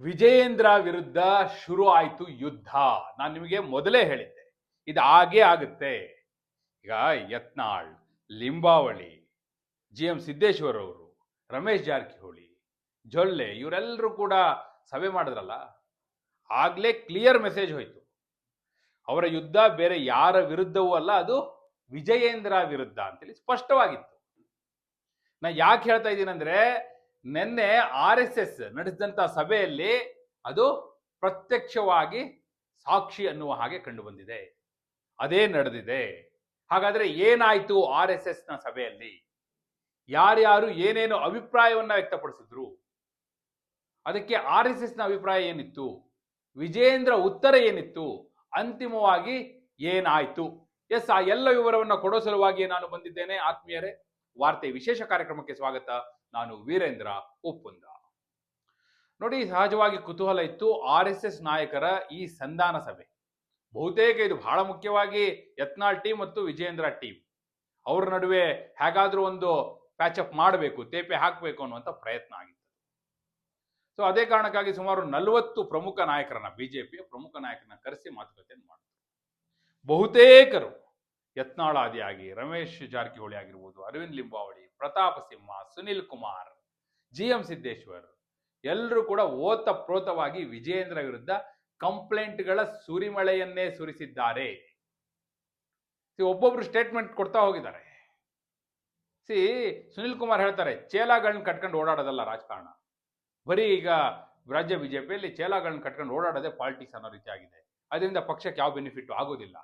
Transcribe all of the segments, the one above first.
ವಿಜಯೇಂದ್ರ ವಿರುದ್ಧ ಶುರು ಆಯಿತು ಯುದ್ಧ. ನಾನು ನಿಮಗೆ ಮೊದಲೇ ಹೇಳಿದ್ದೆ. ಇದು ಹಾಗೇ ಆಗುತ್ತೆ. ಈಗ ಯತ್ನಾಳ್, ಲಿಂಬಾವಳಿ, ಜಿ ಎಂ ಸಿದ್ದೇಶ್ವರ್ ಅವರು, ರಮೇಶ್ ಜಾರಕಿಹೊಳಿ, ಜೊಲ್ಲೆ ಇವರೆಲ್ಲರೂ ಕೂಡ ಸಭೆ ಮಾಡಿದ್ರಲ್ಲ, ಆಗಲೇ ಕ್ಲಿಯರ್ ಮೆಸೇಜ್ ಹೋಯಿತು. ಅವರ ಯುದ್ಧ ಬೇರೆ ಯಾರ ವಿರುದ್ಧವೂ ಅಲ್ಲ, ಅದು ವಿಜಯೇಂದ್ರ ವಿರುದ್ಧ ಅಂತೇಳಿ ಸ್ಪಷ್ಟವಾಗಿತ್ತು. ನಾ ಯಾಕೆ ಹೇಳ್ತಾ ಇದ್ದೀನಿ ಅಂದ್ರೆ ನಿನ್ನೆ ಆರ್ ಎಸ್ ಎಸ್ ನಡೆಸಿದಂತ ಸಭೆಯಲ್ಲಿ ಅದು ಪ್ರತ್ಯಕ್ಷವಾಗಿ ಸಾಕ್ಷಿ ಅನ್ನುವ ಹಾಗೆ ಕಂಡು ಬಂದಿದೆ. ಅದೇ ನಡೆದಿದೆ. ಹಾಗಾದ್ರೆ ಏನಾಯ್ತು ಆರ್ ಎಸ್ ಎಸ್ನ ಸಭೆಯಲ್ಲಿ? ಯಾರ್ಯಾರು ಏನೇನು ಅಭಿಪ್ರಾಯವನ್ನ ವ್ಯಕ್ತಪಡಿಸಿದ್ರು? ಅದಕ್ಕೆ ಆರ್ ಎಸ್ ಎಸ್ನ ಅಭಿಪ್ರಾಯ ಏನಿತ್ತು? ವಿಜೇಂದ್ರ ಉತ್ತರ ಏನಿತ್ತು? ಅಂತಿಮವಾಗಿ ಏನಾಯ್ತು? ಎಸ್, ಆ ಎಲ್ಲ ವಿವರವನ್ನ ಕೊಡೋ ಸಲುವಾಗಿ ನಾನು ಬಂದಿದ್ದೇನೆ. ಆತ್ಮೀಯರೇ, ವಾರ್ತೆ ವಿಶೇಷ ಕಾರ್ಯಕ್ರಮಕ್ಕೆ ಸ್ವಾಗತ. ನಾನು ವೀರೇಂದ್ರ ಉಪ್ಪುಂದ ನೋಡಿ, ಸಹಜವಾಗಿ ಕುತೂಹಲ ಇತ್ತು ಆರ್ ಎಸ್ ಎಸ್ ನಾಯಕರ ಈ ಸಂಧಾನ ಸಭೆ. ಬಹುತೇಕ ಇದು ಬಹಳ ಮುಖ್ಯವಾಗಿ ಯತ್ನಾಳ್ ಟೀಮ್ ಮತ್ತು ವಿಜಯೇಂದ್ರ ಟೀಮ್. ಅವ್ರ ನಡುವೆ ಹೇಗಾದ್ರೂ ಒಂದು ಪ್ಯಾಚಪ್ ಮಾಡಬೇಕು, ತೇಪೆ ಹಾಕಬೇಕು ಅನ್ನುವಂಥ ಪ್ರಯತ್ನ ಆಗಿತ್ತು. ಸೊ ಅದೇ ಕಾರಣಕ್ಕಾಗಿ ಸುಮಾರು ನಲವತ್ತು ಪ್ರಮುಖ ನಾಯಕರನ್ನ, ಬಿಜೆಪಿಯ ಪ್ರಮುಖ ನಾಯಕರನ್ನ ಕರೆಸಿ ಮಾತುಕತೆಯನ್ನು ಮಾಡಿದ್ರು ಬಹುತೇಕರು ಯತ್ನಾಳಾದಿಯಾಗಿ ರಮೇಶ್ ಜಾರಕಿಹೊಳಿ ಆಗಿರ್ಬೋದು, ಅರವಿಂದ್ ಲಿಂಬಾವಳಿ ಪ್ರತಾಪ್ ಸಿಂಹ ಸುನಿಲ್ ಕುಮಾರ್ ಜಿ ಎಂ ಸಿದ್ದೇಶ್ವರ್ ಎಲ್ಲರೂ ಕೂಡ ಓತ ಪ್ರೋತವಾಗಿ ವಿಜಯೇಂದ್ರ ವಿರುದ್ಧ ಕಂಪ್ಲೇಂಟ್ಗಳ ಸುರಿಮಳೆಯನ್ನೇ ಸುರಿಸಿದ್ದಾರೆ. ಒಬ್ಬೊಬ್ರು ಸ್ಟೇಟ್ಮೆಂಟ್ ಕೊಡ್ತಾ ಹೋಗಿದ್ದಾರೆ. ಸಿ, ಸುನಿಲ್ ಕುಮಾರ್ ಹೇಳ್ತಾರೆ ಚೇಲಾಗಳನ್ನ ಕಟ್ಕೊಂಡು ಓಡಾಡೋದಲ್ಲ ರಾಜಕಾರಣ. ಬರೀ ಈಗ ರಾಜ್ಯ ಬಿಜೆಪಿಯಲ್ಲಿ ಚೇಲಾಗಳನ್ನ ಕಟ್ಕೊಂಡು ಓಡಾಡೋದೇ ಪಾಲಿಟಿಕ್ಸ್ ಅನ್ನೋ ರೀತಿ ಆಗಿದೆ. ಅದರಿಂದ ಪಕ್ಷಕ್ಕೆ ಯಾವ ಬೆನಿಫಿಟ್ ಆಗೋದಿಲ್ಲ.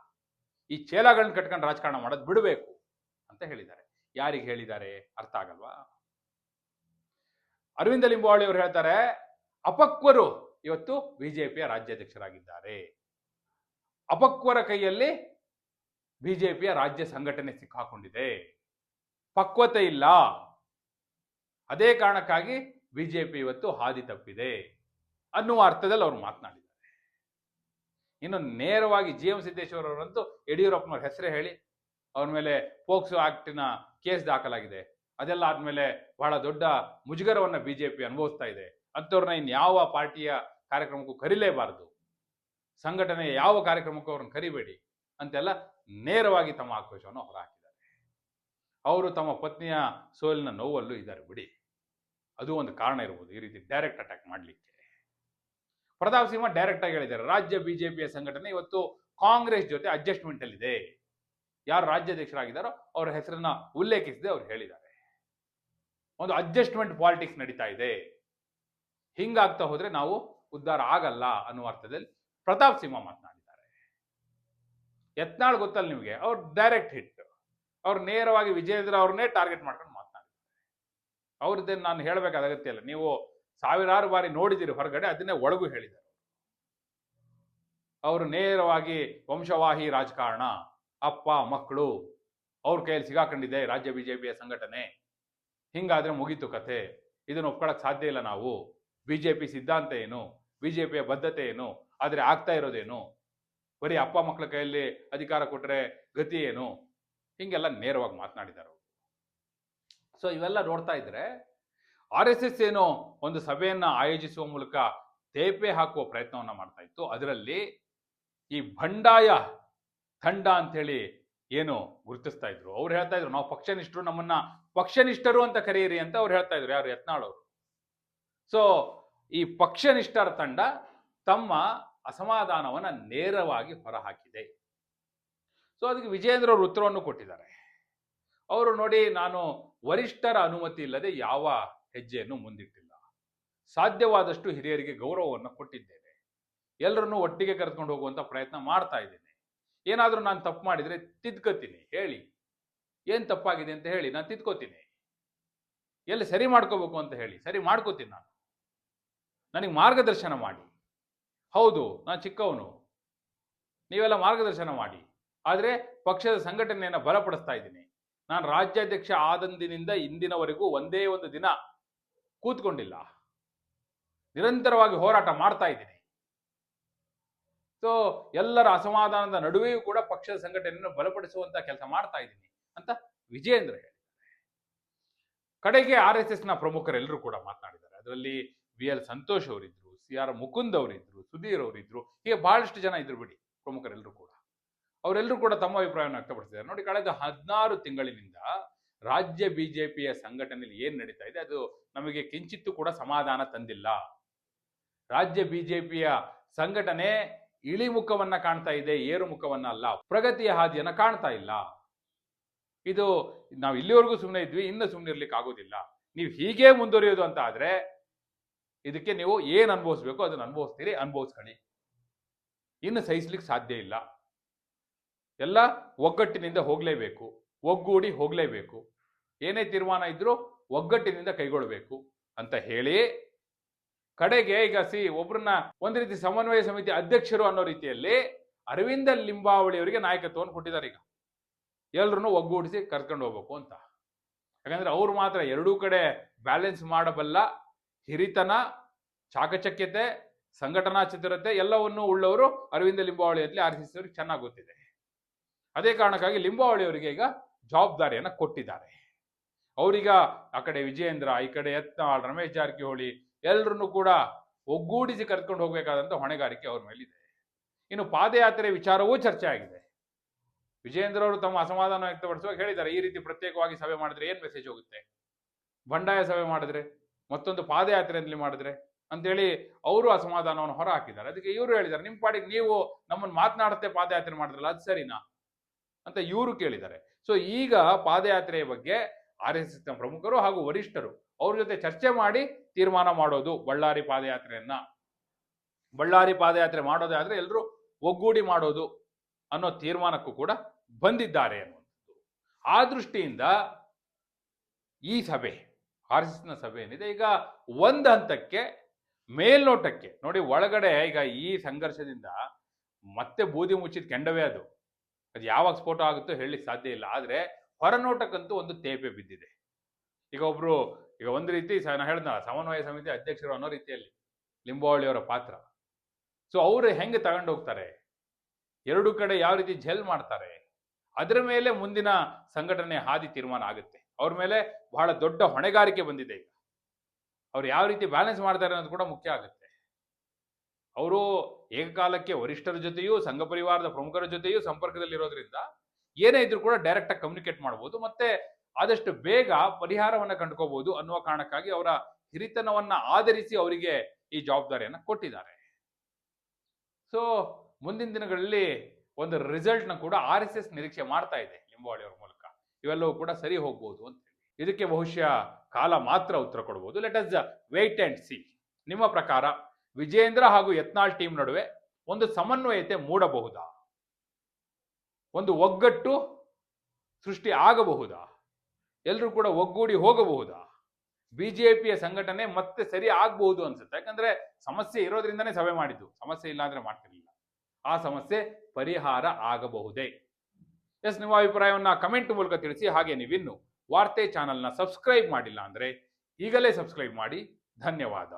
ಈ ಚೇಲಾಗಳನ್ನ ಕಟ್ಕೊಂಡು ರಾಜಕಾರಣ ಮಾಡೋದು ಬಿಡಬೇಕು ಅಂತ ಹೇಳಿದ್ದಾರೆ. ಯಾರಿಗೆ ಹೇಳಿದ್ದಾರೆ ಅರ್ಥ ಆಗಲ್ವಾ? ಅರವಿಂದ ಲಿಂಬಾವಳಿ ಅವರು ಹೇಳ್ತಾರೆ, ಅಪಕ್ವರು ಇವತ್ತು ಬಿಜೆಪಿಯ ರಾಜ್ಯಾಧ್ಯಕ್ಷರಾಗಿದ್ದಾರೆ. ಅಪಕ್ವರ ಕೈಯಲ್ಲಿ ಬಿಜೆಪಿಯ ರಾಜ್ಯ ಸಂಘಟನೆ ಸಿಕ್ಕಾಕೊಂಡಿದೆ. ಪಕ್ವತೆ ಇಲ್ಲ. ಅದೇ ಕಾರಣಕ್ಕಾಗಿ ಬಿಜೆಪಿ ಇವತ್ತು ಹಾದಿ ತಪ್ಪಿದೆ ಅನ್ನುವ ಅರ್ಥದಲ್ಲಿ ಅವರು ಮಾತನಾಡಿದ್ದಾರೆ. ಇನ್ನು ನೇರವಾಗಿ ಜಿ ಎಂ ಸಿದ್ದೇಶ್ವರ ಅವರಂತೂ ಯಡಿಯೂರಪ್ಪನವ್ರ ಹೆಸರೇ ಹೇಳಿ, ಅವ್ರ ಮೇಲೆ ಪೋಕ್ಸೋ ಆಕ್ಟಿನ ಕೇಸ್ ದಾಖಲಾಗಿದೆ. ಅದೆಲ್ಲ ಆದ್ಮೇಲೆ ಬಹಳ ದೊಡ್ಡ ಮುಜುಗರವನ್ನ ಬಿಜೆಪಿ ಅನುಭವಿಸ್ತಾ ಇದೆ. ಅಂಥವ್ರನ್ನ ಇನ್ಯಾವ ಪಾರ್ಟಿಯ ಕಾರ್ಯಕ್ರಮಕ್ಕೂ ಕರಿಲೇಬಾರದು. ಸಂಘಟನೆಯ ಯಾವ ಕಾರ್ಯಕ್ರಮಕ್ಕೂ ಅವ್ರನ್ನ ಕರಿಬೇಡಿ ಅಂತೆಲ್ಲ ನೇರವಾಗಿ ತಮ್ಮ ಆಕ್ರೋಶವನ್ನು ಹೊರಹಾಕಿದ್ದಾರೆ ಅವರು ತಮ್ಮ ಪತ್ನಿಯ ಸೋಲಿನ ನೋವಲ್ಲೂ ಇದ್ದಾರೆ ಬಿಡಿ. ಅದು ಒಂದು ಕಾರಣ ಇರ್ಬೋದು ಈ ರೀತಿ ಡೈರೆಕ್ಟ್ ಅಟ್ಯಾಕ್ ಮಾಡಲಿಕ್ಕೆ. ಪ್ರತಾಪ್ ಸಿಂಹ ಡೈರೆಕ್ಟ್ ಆಗಿ ಹೇಳಿದ್ದಾರೆ. ರಾಜ್ಯ ಬಿಜೆಪಿಯ ಸಂಘಟನೆ ಇವತ್ತು ಕಾಂಗ್ರೆಸ್ ಜೊತೆ ಅಡ್ಜಸ್ಟ್ಮೆಂಟ್ ಅಲ್ಲಿದೆ. ಯಾರು ರಾಜ್ಯಾಧ್ಯಕ್ಷರಾಗಿದ್ದಾರೋ ಅವರ ಹೆಸರನ್ನ ಉಲ್ಲೇಖಿಸದೆ ಅವ್ರು ಹೇಳಿದ್ದಾರೆ. ಒಂದು ಅಡ್ಜಸ್ಟ್ಮೆಂಟ್ ಪಾಲಿಟಿಕ್ಸ್ ನಡೀತಾ ಇದೆ. ಹಿಂಗಾಗ್ತಾ ಹೋದ್ರೆ ನಾವು ಉದ್ಧಾರ ಆಗಲ್ಲ ಅನ್ನುವ ಅರ್ಥದಲ್ಲಿ ಪ್ರತಾಪ್ ಸಿಂಹ ಮಾತನಾಡಿದ್ದಾರೆ. ಯತ್ನಾಳ್ ಗೊತ್ತಲ್ಲ ನಿಮಗೆ, ಅವ್ರು ಡೈರೆಕ್ಟ್ ಹಿಟ್ ಅವ್ರು ನೇರವಾಗಿ ವಿಜಯೇಂದ್ರ ಅವ್ರನ್ನೇ ಟಾರ್ಗೆಟ್ ಮಾಡ್ಕೊಂಡು ಮಾತನಾಡಿದ್ದಾರೆ. ಅವ್ರದ್ದೇನು ನಾನು ಹೇಳಬೇಕಾದ ಅಗತ್ಯ ಇಲ್ಲ. ನೀವು ಸಾವಿರಾರು ಬಾರಿ ನೋಡಿದಿರಿ ಹೊರಗಡೆ, ಅದನ್ನೇ ಒಳಗೂ ಹೇಳಿದ್ದಾರೆ. ಅವರು ನೇರವಾಗಿ ವಂಶವಾಹಿ ರಾಜಕಾರಣ. ಅಪ್ಪ, ಮಕ್ಕಳು ಅವ್ರ ಕೈಯಲ್ಲಿ ಸಿಗಾಕೊಂಡಿದೆ ರಾಜ್ಯ ಬಿಜೆಪಿಯ ಸಂಘಟನೆ. ಹಿಂಗಾದ್ರೆ ಮುಗೀತು ಕತೆ ಇದನ್ನು ಒಪ್ಕೊಳಕ್ ಸಾಧ್ಯ ಇಲ್ಲ ನಾವು. ಬಿಜೆಪಿ ಸಿದ್ಧಾಂತ ಏನು? ಬಿಜೆಪಿಯ ಬದ್ಧತೆ ಏನು? ಆದರೆ ಆಗ್ತಾ ಇರೋದೇನು? ಬರೀ ಅಪ್ಪ ಮಕ್ಕಳ ಕೈಯಲ್ಲಿ ಅಧಿಕಾರ ಕೊಟ್ಟರೆ ಗತಿ ಏನು? ಹಿಂಗೆಲ್ಲ ನೇರವಾಗಿ ಮಾತನಾಡಿದ್ದಾರೆ ಸೊ ಇವೆಲ್ಲ ನೋಡ್ತಾ ಇದ್ರೆ ಆರ್ ಎಸ್ ಎಸ್ ಏನು ಒಂದು ಸಭೆಯನ್ನ ಆಯೋಜಿಸುವ ಮೂಲಕ ತೇಪೆ ಹಾಕುವ ಪ್ರಯತ್ನವನ್ನ ಮಾಡ್ತಾ ಇತ್ತು. ಅದರಲ್ಲಿ ಈ ಬಂಡಾಯ ತಂಡ ಅಂತೇಳಿ ಏನು ಗುರುತಿಸ್ತಾ ಇದ್ರು. ಅವ್ರು ಹೇಳ್ತಾ ಇದ್ರು, ನಾವು ಪಕ್ಷನಿಷ್ಠರು, ನಮ್ಮನ್ನ ಪಕ್ಷನಿಷ್ಠರು ಅಂತ ಕರೆಯಿರಿ ಅಂತ ಅವ್ರು ಹೇಳ್ತಾ ಇದ್ರು, ಯಾರು? ಯತ್ನಾಳ್ ಅವರು. ಸೊ ಈ ಪಕ್ಷನಿಷ್ಠರ ತಂಡ ತಮ್ಮ ಅಸಮಾಧಾನವನ್ನ ನೇರವಾಗಿ ಹೊರಹಾಕಿದೆ. ಸೊ ಅದಕ್ಕೆ ವಿಜೇಂದ್ರ ಅವರು ಉತ್ತರವನ್ನು ಕೊಟ್ಟಿದ್ದಾರೆ. ಅವರು ನೋಡಿ, ನಾನು ವರಿಷ್ಠರ ಅನುಮತಿ ಇಲ್ಲದೆ ಯಾವ ಹೆಜ್ಜೆಯನ್ನು ಮುಂದಿಟ್ಟಿಲ್ಲ. ಸಾಧ್ಯವಾದಷ್ಟು ಹಿರಿಯರಿಗೆ ಗೌರವವನ್ನು ಕೊಟ್ಟಿದ್ದೇನೆ. ಎಲ್ಲರನ್ನೂ ಒಟ್ಟಿಗೆ ಕರೆದುಕೊಂಡು ಹೋಗುವಂತ ಪ್ರಯತ್ನ ಮಾಡ್ತಾ ಇದ್ದೇನೆ. ಏನಾದರೂ ನಾನು ತಪ್ಪು ಮಾಡಿದರೆ ತಿದ್ಕೋತೀನಿ, ಹೇಳಿ. ಏನು ತಪ್ಪಾಗಿದೆ ಅಂತ ಹೇಳಿ, ನಾನು ತಿದ್ಕೋತೀನಿ. ಎಲ್ಲಿ ಸರಿ ಮಾಡ್ಕೋಬೇಕು ಅಂತ ಹೇಳಿ, ಸರಿ ಮಾಡ್ಕೋತೀನಿ ನಾನು. ನನಗೆ ಮಾರ್ಗದರ್ಶನ ಮಾಡಿ. ಹೌದು, ನಾನು ಚಿಕ್ಕವನು. ನೀವೆಲ್ಲ ಮಾರ್ಗದರ್ಶನ ಮಾಡಿ. ಆದರೆ ಪಕ್ಷದ ಸಂಘಟನೆಯನ್ನು ಬಲಪಡಿಸ್ತಾ ಇದ್ದೀನಿ. ನಾನು ರಾಜ್ಯಾಧ್ಯಕ್ಷ ಆದಂದಿನಿಂದ ಇಂದಿನವರೆಗೂ ಒಂದೇ ಒಂದು ದಿನ ಕೂತ್ಕೊಂಡಿಲ್ಲ. ನಿರಂತರವಾಗಿ ಹೋರಾಟ ಮಾಡ್ತಾ ಇದ್ದೀನಿ. ಸೊ ಎಲ್ಲರ ಅಸಮಾಧಾನದ ನಡುವೆಯೂ ಕೂಡ ಪಕ್ಷದ ಸಂಘಟನೆಯನ್ನು ಬಲಪಡಿಸುವಂತ ಕೆಲಸ ಮಾಡ್ತಾ ಇದ್ದೀನಿ ಅಂತ ವಿಜಯೇಂದ್ರ ಹೇಳಿದ್ದಾರೆ. ಕಡೆಗೆ ಆರ್ ಎಸ್ನ ಪ್ರಮುಖರೆಲ್ಲರೂ ಕೂಡ ಮಾತನಾಡಿದ್ದಾರೆ. ಅದರಲ್ಲಿ ವಿ ಎಲ್ ಸಂತೋಷ್ ಅವರಿದ್ರು, ಸಿ ಆರ್ ಮುಕುಂದ್ ಅವರಿದ್ರು, ಸುಧೀರ್ ಅವರಿದ್ರು, ಹೀಗೆ ಬಹಳಷ್ಟು ಜನ ಇದ್ರು ಬಿಡಿ ಪ್ರಮುಖರೆಲ್ಲರೂ ಕೂಡ. ಅವರೆಲ್ಲರೂ ಕೂಡ ತಮ್ಮ ಅಭಿಪ್ರಾಯವನ್ನು ವ್ಯಕ್ತಪಡಿಸಿದ್ದಾರೆ. ನೋಡಿ, ಕಳೆದ ಹದಿನಾರು ತಿಂಗಳಿನಿಂದ ರಾಜ್ಯ ಬಿಜೆಪಿಯ ಸಂಘಟನೆಯಲ್ಲಿ ಏನ್ ನಡೀತಾ ಇದೆ? ಅದು ನಮಗೆ ಕಿಂಚಿತ್ತೂ ಕೂಡ ಸಮಾಧಾನ ತಂದಿಲ್ಲ. ರಾಜ್ಯ ಬಿಜೆಪಿಯ ಸಂಘಟನೆ ಇಳಿಮುಖವನ್ನ ಕಾಣ್ತಾ ಇದೆ, ಏರು ಮುಖವನ್ನ ಅಲ್ಲ ಪ್ರಗತಿಯ ಹಾದಿಯನ್ನ ಕಾಣ್ತಾ ಇಲ್ಲ. ಇದು ನಾವು ಇಲ್ಲಿವರೆಗೂ ಸುಮ್ಮನೆ ಇದ್ವಿ, ಇನ್ನು ಸುಮ್ಮನೆ ಇರ್ಲಿಕ್ಕೆ ಆಗೋದಿಲ್ಲ. ನೀವು ಹೀಗೆ ಮುಂದುವರಿಯೋದು ಅಂತ ಆದ್ರೆ, ಇದಕ್ಕೆ ನೀವು ಏನು ಅನುಭವಿಸ್ಬೇಕು ಅದನ್ನ ಅನುಭವಿಸ್ತೀರಿ, ಅನುಭವಿಸ್ಕೊಳ್ಳಿ. ಇನ್ನು ಸಹಿಸ್ಲಿಕ್ಕೆ ಸಾಧ್ಯ ಇಲ್ಲ. ಎಲ್ಲ ಒಗ್ಗಟ್ಟಿನಿಂದ ಹೋಗ್ಲೇಬೇಕು, ಒಗ್ಗೂಡಿ ಹೋಗ್ಲೇಬೇಕು. ಏನೇ ತೀರ್ಮಾನ ಇದ್ರೂ ಒಗ್ಗಟ್ಟಿನಿಂದ ಕೈಗೊಳ್ಳಬೇಕು ಅಂತ ಹೇಳಿ ಕಡೆಗೆ ಈಗ ಸಿ ಒಬ್ಬರನ್ನ ಒಂದು ರೀತಿ ಸಮನ್ವಯ ಸಮಿತಿ ಅಧ್ಯಕ್ಷರು ಅನ್ನೋ ರೀತಿಯಲ್ಲಿ ಅರವಿಂದ ಲಿಂಬಾವಳಿ ಅವರಿಗೆ ನಾಯಕತ್ವವನ್ನು ಕೊಟ್ಟಿದ್ದಾರೆ ಈಗ. ಎಲ್ಲರನ್ನು ಒಗ್ಗೂಡಿಸಿ ಕರ್ಕೊಂಡು ಹೋಗ್ಬೇಕು ಅಂತ. ಯಾಕಂದ್ರೆ ಅವ್ರು ಮಾತ್ರ ಎರಡೂ ಕಡೆ ಬ್ಯಾಲೆನ್ಸ್ ಮಾಡಬಲ್ಲ, ಹಿರಿತನ, ಚಾಕಚಕ್ಯತೆ, ಸಂಘಟನಾ ಚತುರತೆ ಎಲ್ಲವನ್ನೂ ಉಳ್ಳವರು ಅರವಿಂದ ಲಿಂಬಾವಳಿ ಅಂತಲೇ ಆರ್ ಸಿ ಅವರಿಗೆ ಚೆನ್ನಾಗಿ ಗೊತ್ತಿದೆ. ಅದೇ ಕಾರಣಕ್ಕಾಗಿ ಲಿಂಬಾವಳಿ ಅವರಿಗೆ ಈಗ ಜವಾಬ್ದಾರಿಯನ್ನು ಕೊಟ್ಟಿದ್ದಾರೆ. ಅವರೀಗ ಆ ಕಡೆ ವಿಜಯೇಂದ್ರ, ಈ ಕಡೆ ಯತ್ನಾಳ್, ರಮೇಶ್ ಜಾರಕಿಹೊಳಿ ಎಲ್ಲರನ್ನು ಕೂಡ ಒಗ್ಗೂಡಿಸಿ ಕರ್ಕೊಂಡು ಹೋಗಬೇಕಾದಂಥ ಹೊಣೆಗಾರಿಕೆ ಅವ್ರ ಮೇಲಿದೆ. ಇನ್ನು ಪಾದಯಾತ್ರೆ ವಿಚಾರವೂ ಚರ್ಚೆ ಆಗಿದೆ. ವಿಜಯೇಂದ್ರ ಅವರು ತಮ್ಮ ಅಸಮಾಧಾನ ವ್ಯಕ್ತಪಡಿಸುವಾಗ ಹೇಳಿದ್ದಾರೆ, ಈ ರೀತಿ ಪ್ರತ್ಯೇಕವಾಗಿ ಸಭೆ ಮಾಡಿದ್ರೆ ಏನು ಮೆಸೇಜ್ ಹೋಗುತ್ತೆ? ಬಂಡಾಯ ಸಭೆ ಮಾಡಿದ್ರೆ, ಮತ್ತೊಂದು ಪಾದಯಾತ್ರೆಯಲ್ಲಿ ಮಾಡಿದ್ರೆ ಅಂತೇಳಿ ಅವರು ಅಸಮಾಧಾನವನ್ನು ಹೊರ ಹಾಕಿದ್ದಾರೆ ಅದಕ್ಕೆ ಇವರು ಹೇಳಿದ್ದಾರೆ ನಿಮ್ಮ ಪಾಡಿಗೆ ನೀವು ನಮ್ಮನ್ನು ಮಾತನಾಡುತ್ತೆ ಪಾದಯಾತ್ರೆ ಮಾಡಿದ್ರಲ್ಲ, ಅದು ಸರಿನಾ? ಅಂತ ಇವರು ಕೇಳಿದ್ದಾರೆ. ಸೊ ಈಗ ಪಾದಯಾತ್ರೆಯ ಬಗ್ಗೆ ಆರ್ ಎಸ್ ಪ್ರಮುಖರು ಹಾಗೂ ವರಿಷ್ಠರು ಅವ್ರ ಜೊತೆ ಚರ್ಚೆ ಮಾಡಿ ತೀರ್ಮಾನ ಮಾಡೋದು ಬಳ್ಳಾರಿ ಪಾದಯಾತ್ರೆಯನ್ನ. ಬಳ್ಳಾರಿ ಪಾದಯಾತ್ರೆ ಮಾಡೋದೇ ಆದ್ರೆ ಎಲ್ಲರೂ ಒಗ್ಗೂಡಿ ಮಾಡೋದು ಅನ್ನೋ ತೀರ್ಮಾನಕ್ಕೂ ಕೂಡ ಬಂದಿದ್ದಾರೆ ಅನ್ನುವಂಥದ್ದು. ಆ ದೃಷ್ಟಿಯಿಂದ ಈ ಸಭೆ, ಆರ್ ಎಸ್ ಎಸ್ನ ಸಭೆ ಏನಿದೆ, ಈಗ ಒಂದು ಹಂತಕ್ಕೆ, ಮೇಲ್ನೋಟಕ್ಕೆ, ನೋಡಿ ಒಳಗಡೆ ಈಗ ಈ ಸಂಘರ್ಷದಿಂದ ಮತ್ತೆ ಬೂದಿ ಮುಚ್ಚಿದ ಕೆಂಡವೇ ಅದು. ಅದು ಯಾವಾಗ ಸ್ಫೋಟ ಆಗುತ್ತೋ ಹೇಳಿ ಸಾಧ್ಯ ಇಲ್ಲ. ಆದ್ರೆ ಹೊರನೋಟಕ್ಕಂತೂ ಒಂದು ತೇಪೆ ಬಿದ್ದಿದೆ. ಈಗ ಒಬ್ರು, ಈಗ ಒಂದು ರೀತಿ ನಾ ಹೇಳ್ದ, ಸಮನ್ವಯ ಸಮಿತಿ ಅಧ್ಯಕ್ಷರು ಅನ್ನೋ ರೀತಿಯಲ್ಲಿ ಲಿಂಬಾವಳಿಯವರ ಪಾತ್ರ. ಸೊ ಅವರು ಹೆಂಗೆ ತಗೊಂಡೋಗ್ತಾರೆ ಎರಡು ಕಡೆ ಯಾವ ರೀತಿ ಜೆಲ್ ಮಾಡ್ತಾರೆ? ಅದರ ಮೇಲೆ ಮುಂದಿನ ಸಂಘಟನೆ ಹಾದಿ ತೀರ್ಮಾನ ಆಗುತ್ತೆ. ಅವ್ರ ಮೇಲೆ ಬಹಳ ದೊಡ್ಡ ಹೊಣೆಗಾರಿಕೆ ಬಂದಿದೆ ಈಗ. ಅವ್ರು ಯಾವ ರೀತಿ ಬ್ಯಾಲೆನ್ಸ್ ಮಾಡ್ತಾರೆ ಅನ್ನೋದು ಕೂಡ ಮುಖ್ಯ ಆಗುತ್ತೆ. ಅವರು ಏಕಕಾಲಕ್ಕೆ ವರಿಷ್ಠರ ಜೊತೆಯೂ, ಸಂಘ ಪರಿವಾರದ ಪ್ರಮುಖರ ಜೊತೆಯೂ ಸಂಪರ್ಕದಲ್ಲಿರೋದ್ರಿಂದ ಏನೇ ಇದ್ರೂ ಕೂಡ ಡೈರೆಕ್ಟ್ ಆಗಿ ಕಮ್ಯುನಿಕೇಟ್ ಮಾಡ್ಬೋದು. ಮತ್ತೆ ಆದಷ್ಟು ಬೇಗ ಪರಿಹಾರವನ್ನ ಕಂಡುಕೋಬಹುದು ಅನ್ನುವ ಕಾರಣಕ್ಕಾಗಿ ಅವರ ಹಿರಿತನವನ್ನ ಆಧರಿಸಿ ಅವರಿಗೆ ಈ ಜವಾಬ್ದಾರಿಯನ್ನ ಕೊಟ್ಟಿದ್ದಾರೆ. ಸೊ ಮುಂದಿನ ದಿನಗಳಲ್ಲಿ ಒಂದು ರಿಸಲ್ಟ್ನ ಕೂಡ ಆರ್ ಎಸ್ ಎಸ್ ನಿರೀಕ್ಷೆ ಮಾಡ್ತಾ ಇದೆ ಲಿಂಬಾವಳಿ ಮೂಲಕ. ಇವೆಲ್ಲವೂ ಕೂಡ ಸರಿ ಹೋಗ್ಬೋದು ಅಂತ ಇದಕ್ಕೆ ಬಹುಶಃ ಕಾಲ ಮಾತ್ರ ಉತ್ತರ ಕೊಡಬಹುದು let us wait and see ನಿಮ್ಮ ಪ್ರಕಾರ ವಿಜೇಂದ್ರ ಹಾಗೂ ಯತ್ನಾಳ್ ಟೀಮ್ ನಡುವೆ ಒಂದು ಸಮನ್ವಯತೆ ಮೂಡಬಹುದಾ? ಒಂದು ಒಗ್ಗಟ್ಟು ಸೃಷ್ಟಿ ಆಗಬಹುದಾ? ಎಲ್ಲರೂ ಕೂಡ ಒಗ್ಗೂಡಿ ಹೋಗಬಹುದಾ? ಬಿಜೆಪಿಯ ಸಂಘಟನೆ ಮತ್ತೆ ಸರಿ ಆಗಬಹುದು ಅನ್ಸುತ್ತೆ. ಯಾಕಂದ್ರೆ ಸಮಸ್ಯೆ ಇರೋದ್ರಿಂದನೇ ಸಭೆ ಮಾಡಿದ್ದು. ಸಮಸ್ಯೆ ಇಲ್ಲ ಅಂದ್ರೆ ಮಾಡ್ತಿರ್ಲಿಲ್ಲ. ಆ ಸಮಸ್ಯೆ ಪರಿಹಾರ ಆಗಬಹುದೇ? ಎಸ್, ನಿಮ್ಮ ಅಭಿಪ್ರಾಯವನ್ನ ಕಮೆಂಟ್ ಮೂಲಕ ತಿಳಿಸಿ. ಹಾಗೆ ನೀವಿನ್ನು ವಾರ್ತೆ ಚಾನೆಲ್ನ ಸಬ್ಸ್ಕ್ರೈಬ್ ಮಾಡಿಲ್ಲ ಅಂದ್ರೆ ಈಗಲೇ ಸಬ್ಸ್ಕ್ರೈಬ್ ಮಾಡಿ. ಧನ್ಯವಾದ.